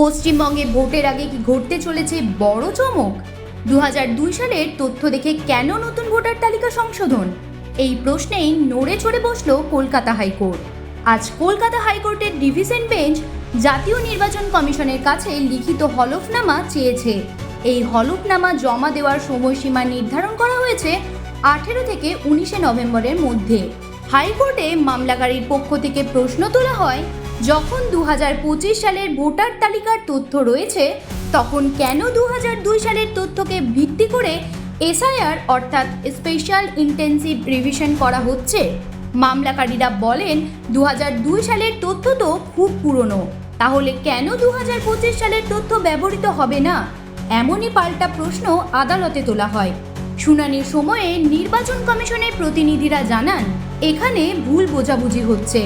পশ্চিমবঙ্গে ভোটের আগে কি ঘটতে চলেছে বড় চমক? দু দুই সালের তথ্য দেখে কেন নতুন ভোটার তালিকা সংশোধন? এই প্রশ্নেই নড়ে চড়ে বসল কলকাতা হাইকোর্ট। আজ কলকাতা হাইকোর্টের ডিভিশন বেঞ্চ জাতীয় নির্বাচন কমিশনের কাছে লিখিত হলফনামা চেয়েছে। এই হলফনামা জমা দেওয়ার সময়সীমা নির্ধারণ করা হয়েছে আঠেরো থেকে উনিশে নভেম্বরের মধ্যে। হাইকোর্টে মামলাকারীর পক্ষ থেকে প্রশ্ন তোলা হয় যখন দু হাজার পঁচিশ সালের ভোটার তালিকার তথ্য রয়েছে, তখন কেন দু হাজার দুই সালের তথ্যকে ভিত্তি করে এসআইআর অর্থাৎ স্পেশাল ইন্টেন্সিভ রিভিশন করা হচ্ছে? মামলাকারীরা বলেন দু হাজার দুই সালের তথ্য তো খুব পুরনো। তাহলে কেন দু হাজার পঁচিশ সালের তথ্য ব্যবহৃত হবে না? এমনই পাল্টা প্রশ্ন আদালতে তোলা হয়। শুনানির সময়ে নির্বাচন কমিশনের প্রতিনিধিরা জানান, এখানে ভুল বোঝাবুঝি হচ্ছে।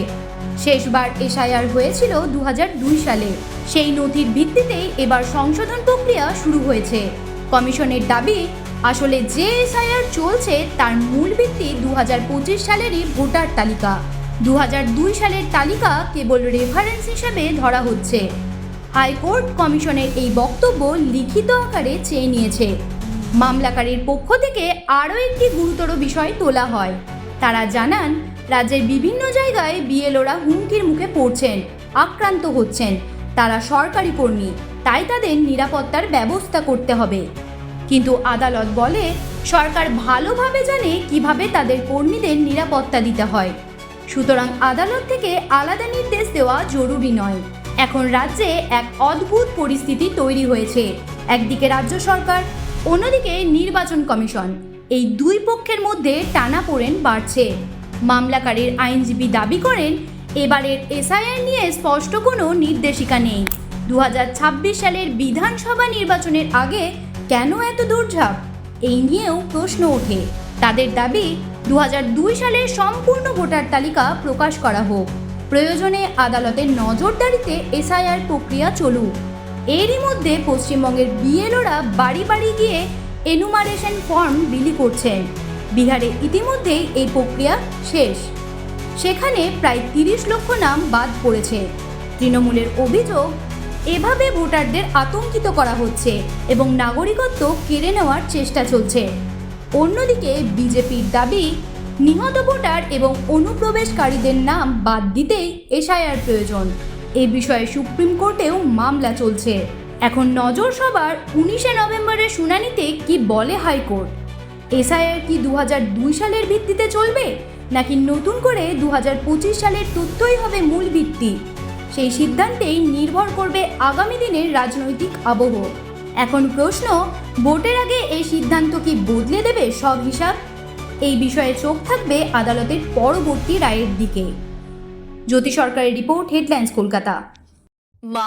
শেষবার এসআইআর হয়েছিল দু হাজার দুই সালে। সেই নথির ভিত্তিতেই এবার সংশোধন প্রক্রিয়া শুরু হয়েছে। কমিশনের দাবি, আসলে যে এসআইআর চলছে তার মূল ভিত্তি দুহাজার পঁচিশ সালেরই ভোটার তালিকা। দু হাজার দুই সালের তালিকা কেবল রেফারেন্স হিসেবে ধরা হচ্ছে। হাইকোর্ট কমিশনের এই বক্তব্য লিখিত আকারে চেয়ে নিয়েছে। মামলাকারীর পক্ষ থেকে আরও একটি গুরুতর বিষয় তোলা হয়। তারা জানান, রাজ্যের বিভিন্ন জায়গায় বিএলওরা হুমকির মুখে পড়ছেন, আক্রান্ত হচ্ছেন। তারা সরকারি কর্মী, তাই তাদের নিরাপত্তার ব্যবস্থা করতে হবে। কিন্তু আদালত বলে, সরকার ভালোভাবে জানে কীভাবে তাদের কর্মীদের নিরাপত্তা দিতে হয়। সুতরাং আদালত থেকে আলাদা নির্দেশ দেওয়া জরুরি নয়। এখন রাজ্যে এক অদ্ভুত পরিস্থিতি তৈরি হয়েছে। একদিকে রাজ্য সরকার, অন্যদিকে নির্বাচন কমিশন। এই দুই পক্ষের মধ্যে টানাপোড়েন বাড়ছে। মামলাকারীর আইনজীবী দাবি করেন, এবারের এসআইআর নিয়ে স্পষ্ট কোনো নির্দেশিকা নেই। দু হাজার ছাব্বিশ সালের বিধানসভা নির্বাচনের আগে কেন এত দৌড়ঝাঁপ এই নিয়েও প্রশ্ন ওঠে। তাদের দাবি দু হাজার দুই সালের সম্পূর্ণ ভোটার তালিকা প্রকাশ করা হোক। প্রয়োজনে আদালতের নজরদারিতে এসআইআর প্রক্রিয়া চলুক। এরই মধ্যে পশ্চিমবঙ্গের বিএলওরা বাড়ি বাড়ি গিয়ে এনুমারেশন ফর্ম বিলি করছেন। বিহারে ইতিমধ্যেই এই প্রক্রিয়া শেষ। সেখানে প্রায় তিরিশ লক্ষ নাম বাদ পড়েছে। তৃণমূলের অভিযোগ, এভাবে ভোটারদের আতঙ্কিত করা হচ্ছে এবং নাগরিকত্ব কেড়ে নেওয়ার চেষ্টা চলছে। অন্যদিকে বিজেপির দাবি, নিহত ভোটার এবং অনুপ্রবেশকারীদের নাম বাদ দিতেই এসআইআর প্রয়োজন। এ বিষয়ে সুপ্রিম কোর্টেও মামলা চলছে। এখন নজর সবার উনিশে নভেম্বরের শুনানিতে কি বলে হাইকোর্ট? এসআইআর কি দু দুই সালের ভিত্তিতে চলবে? নাকি নতুন করে দু হাজার পঁচিশ সালের তথ্যই হবে মূল ভিত্তি? সেই সিদ্ধান্তেই নির্ভর করবে আগামী দিনের রাজনৈতিক আবহ। এখন প্রশ্ন ভোটের আগে এই সিদ্ধান্ত কি বদলে দেবে সব হিসাব? এই বিষয়ে চোখ থাকবে আদালতের পরবর্তী রায়ের দিকে। জ্যোতি সরকারের report headlines Kolkata. Ma,